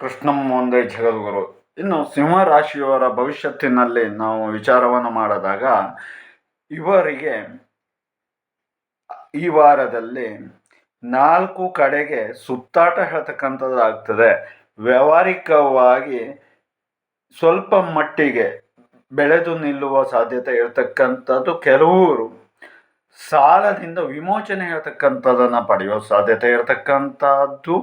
ಕೃಷ್ಣಂ ಒಂದೇ ಜಗದ್ಗುರು ಇನ್ನು ಸಿಂಹ ರಾಶಿಯವರ ಭವಿಷ್ಯತ್ತಿನಲ್ಲಿ ನಾವು ವಿಚಾರವನ್ನು ಮಾಡಿದಾಗ, ಇವರಿಗೆ ಈ ವಾರದಲ್ಲಿ ನಾಲ್ಕು ಕಡೆಗೆ ಸುತ್ತಾಟ ಹೇಳ್ತಕ್ಕಂಥದ್ದಾಗ್ತದೆ. ವ್ಯಾವಹಾರಿಕವಾಗಿ ಸ್ವಲ್ಪ ಮಟ್ಟಿಗೆ ಬೆಳೆದು ನಿಲ್ಲುವ ಸಾಧ್ಯತೆ ಇರತಕ್ಕಂಥದ್ದು ಕೆಲವರು ಸಾಲದಿಂದ ವಿಮೋಚನೆ ಹೇಳ್ತಕ್ಕಂಥದ್ದನ್ನು ಪಡೆಯೋ ಸಾಧ್ಯತೆ ಇರತಕ್ಕಂಥದ್ದು.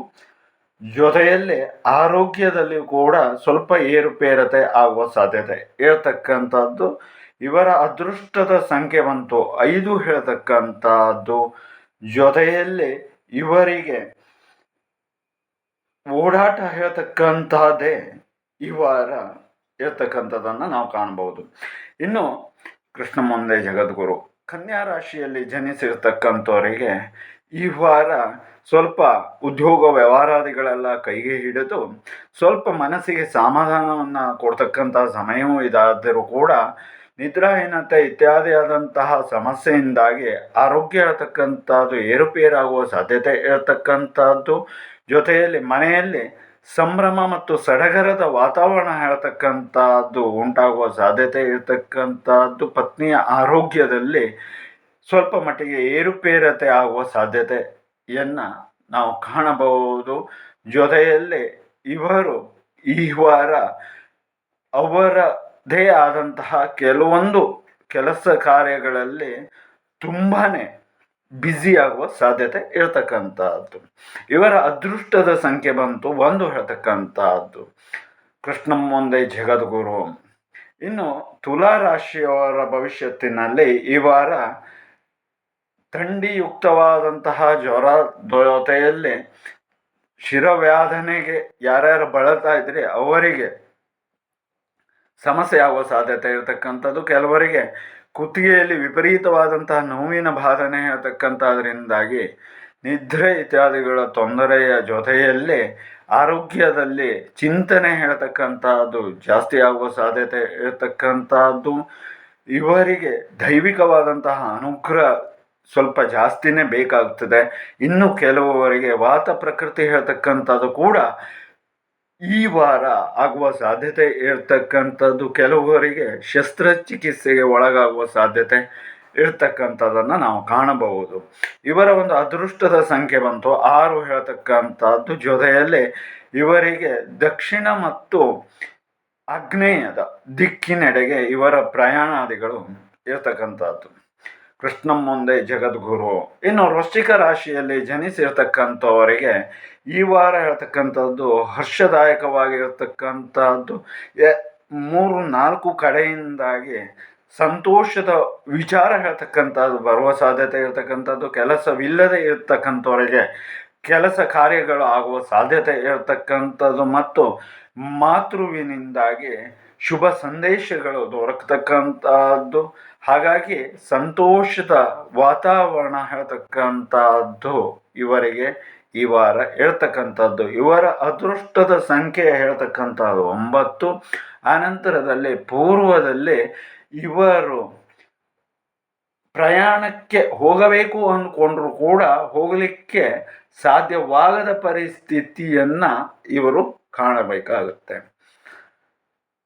ಜೊತೆಯಲ್ಲಿ ಆರೋಗ್ಯದಲ್ಲಿ ಕೂಡ ಸ್ವಲ್ಪ ಏರುಪೇರತೆ ಆಗುವ ಸಾಧ್ಯತೆ ಇರತಕ್ಕಂಥದ್ದು ಇವರ ಅದೃಷ್ಟದ ಸಂಖ್ಯೆ ಬಂತು. ಐದು ಹೇಳ್ತಕ್ಕಂಥದ್ದು, ಜೊತೆಯಲ್ಲಿ ಇವರಿಗೆ ಓಡಾಟ ಹೇಳ್ತಕ್ಕಂಥದ್ದೇ ಇವರ ವಾರ ಇರ್ತಕ್ಕಂಥದ್ದನ್ನು ನಾವು ಕಾಣಬಹುದು. ಇನ್ನು ಕೃಷ್ಣ ಮುಂದೆ ಜಗದ್ಗುರು. ಕನ್ಯಾ ರಾಶಿಯಲ್ಲಿ ಜನಿಸಿರ್ತಕ್ಕಂಥವರಿಗೆ ಈ ವಾರ ಸ್ವಲ್ಪ ಉದ್ಯೋಗ ವ್ಯವಹಾರಾದಿಗಳೆಲ್ಲ ಕೈಗೆ ಹಿಡಿದು ಸ್ವಲ್ಪ ಮನಸ್ಸಿಗೆ ಸಮಾಧಾನವನ್ನು ಕೊಡ್ತಕ್ಕಂಥ ಸಮಯವೂ ಇದಾದರೂ ಕೂಡ ನಿದ್ರಾಹೀನತೆ ಇತ್ಯಾದಿಯಾದಂತಹ ಸಮಸ್ಯೆಯಿಂದಾಗಿ ಆರೋಗ್ಯ ಇರತಕ್ಕಂಥದ್ದು ಏರುಪೇರಾಗುವ ಸಾಧ್ಯತೆ ಇರತಕ್ಕಂಥದ್ದು. ಜೊತೆಯಲ್ಲಿ ಮನೆಯಲ್ಲಿ ಸಂಭ್ರಮ ಮತ್ತು ಸಡಗರದ ವಾತಾವರಣ ಹೇಳ್ತಕ್ಕಂಥದ್ದು ಉಂಟಾಗುವ ಸಾಧ್ಯತೆ ಇರತಕ್ಕಂಥದ್ದು. ಪತ್ನಿಯ ಆರೋಗ್ಯದಲ್ಲಿ ಸ್ವಲ್ಪ ಮಟ್ಟಿಗೆ ಏರುಪೇರತೆ ಆಗುವ ಸಾಧ್ಯತೆಯನ್ನು ನಾವು ಕಾಣಬಹುದು. ಜೊತೆಯಲ್ಲಿ ಇವರು ಈ ವಾರ ಅವರದೇ ಆದಂತಹ ಕೆಲವೊಂದು ಕೆಲಸ ಕಾರ್ಯಗಳಲ್ಲಿ ತುಂಬಾ ಬ್ಯುಸಿಯಾಗುವ ಸಾಧ್ಯತೆ ಇರತಕ್ಕಂಥದ್ದು. ಇವರ ಅದೃಷ್ಟದ ಸಂಖ್ಯೆ ಬಂತು ಒಂದು ಹೇಳ್ತಕ್ಕಂಥದ್ದು. ಕೃಷ್ಣ ಮುಂದೆ ಜಗದ್ಗುರು. ಇನ್ನು ತುಲಾ ರಾಶಿಯವರ ಭವಿಷ್ಯತ್ತಿನಲ್ಲಿ ಈ ವಾರ ಥಂಡಿಯುಕ್ತವಾದಂತಹ ಜ್ವರ ಜೊತೆಯಲ್ಲಿ ಶಿರವ್ಯಾಧನೆಗೆ ಯಾರ್ಯಾರು ಬಳಲ್ತಾ ಇದ್ರೆ ಅವರಿಗೆ ಸಮಸ್ಯೆ ಆಗುವ ಸಾಧ್ಯತೆ ಇರತಕ್ಕಂಥದ್ದು. ಕೆಲವರಿಗೆ ಕುತ್ತಿಗೆಯಲ್ಲಿ ವಿಪರೀತವಾದಂತಹ ನೋವಿನ ಬಾಧನೆ ಹೇಳ್ತಕ್ಕಂಥದ್ರಿಂದಾಗಿ ನಿದ್ರೆ ಇತ್ಯಾದಿಗಳ ತೊಂದರೆಯ ಜೊತೆಯಲ್ಲಿ ಆರೋಗ್ಯದಲ್ಲಿ ಚಿಂತನೆ ಹೇಳ್ತಕ್ಕಂಥದ್ದು ಜಾಸ್ತಿ ಆಗುವ ಸಾಧ್ಯತೆ ಇರತಕ್ಕಂಥದ್ದು. ಇವರಿಗೆ ದೈವಿಕವಾದಂತಹ ಅನುಗ್ರಹ ಸ್ವಲ್ಪ ಜಾಸ್ತಿನೇ ಬೇಕಾಗ್ತದೆ. ಇನ್ನು ಕೆಲವರಿಗೆ ವಾತ ಪ್ರಕೃತಿ ಹೇಳ್ತಕ್ಕಂಥದ್ದು ಕೂಡ ಈ ವಾರ ಆಗುವ ಸಾಧ್ಯತೆ ಇರ್ತಕ್ಕಂಥದ್ದು. ಕೆಲವರಿಗೆ ಶಸ್ತ್ರಚಿಕಿತ್ಸೆಗೆ ಒಳಗಾಗುವ ಸಾಧ್ಯತೆ ಇರ್ತಕ್ಕಂಥದ್ದನ್ನು ನಾವು ಕಾಣಬಹುದು. ಇವರ ಒಂದು ಅದೃಷ್ಟದ ಸಂಖ್ಯೆ ಬಂತು. ಆರು ಹೇಳ್ತಕ್ಕಂಥದ್ದು ಜೊತೆಯಲ್ಲಿ ಇವರಿಗೆ ದಕ್ಷಿಣ ಮತ್ತು ಆಗ್ನೇಯದ ದಿಕ್ಕಿನೆಡೆಗೆ ಇವರ ಪ್ರಯಾಣಾದಿಗಳು ಇರ್ತಕ್ಕಂಥದ್ದು. ಕೃಷ್ಣಂ ಮುಂದೆ ಜಗದ್ಗುರು. ಇನ್ನು ವೃಶ್ಚಿಕ ರಾಶಿಯಲ್ಲಿ ಜನಿಸಿರ್ತಕ್ಕಂಥವರಿಗೆ ಈ ವಾರ ಹೇಳ್ತಕ್ಕಂಥದ್ದು ಹರ್ಷದಾಯಕವಾಗಿರ್ತಕ್ಕಂಥದ್ದು. ಮೂರು, ನಾಲ್ಕು ಕಡೆಯಿಂದಾಗಿ ಸಂತೋಷದ ವಿಚಾರ ಹೇಳ್ತಕ್ಕಂಥದ್ದು, ಬರುವ ಸಾಧ್ಯತೆ ಇರತಕ್ಕಂಥದ್ದು, ಕೆಲಸವಿಲ್ಲದೆ ಇರತಕ್ಕಂಥವರಿಗೆ ಕೆಲಸ ಕಾರ್ಯಗಳು ಆಗುವ ಸಾಧ್ಯತೆ ಇರತಕ್ಕಂಥದ್ದು ಮತ್ತು ಮಾತೃವಿನಿಂದಾಗಿ ಶುಭ ಸಂದೇಶಗಳು ದೊರಕತಕ್ಕಂಥದ್ದು ಹಾಗಾಗಿ ಸಂತೋಷದ ವಾತಾವರಣ ಹೇಳ್ತಕ್ಕಂಥದ್ದು ಇವರಿಗೆ ಈ ವಾರ ಹೇಳ್ತಕ್ಕಂಥದ್ದು. ಇವರ ಅದೃಷ್ಟದ ಸಂಖ್ಯೆ ಹೇಳ್ತಕ್ಕಂಥದ್ದು ಒಂಬತ್ತು. ಆನಂತರದಲ್ಲಿ ಪೂರ್ವದಲ್ಲಿ ಇವರು ಪ್ರಯಾಣಕ್ಕೆ ಹೋಗಬೇಕು ಅಂದ್ಕೊಂಡ್ರು ಕೂಡ ಹೋಗಲಿಕ್ಕೆ ಸಾಧ್ಯವಾಗದ ಪರಿಸ್ಥಿತಿಯನ್ನು ಇವರು ಕಾಣಬೇಕಾಗುತ್ತೆ.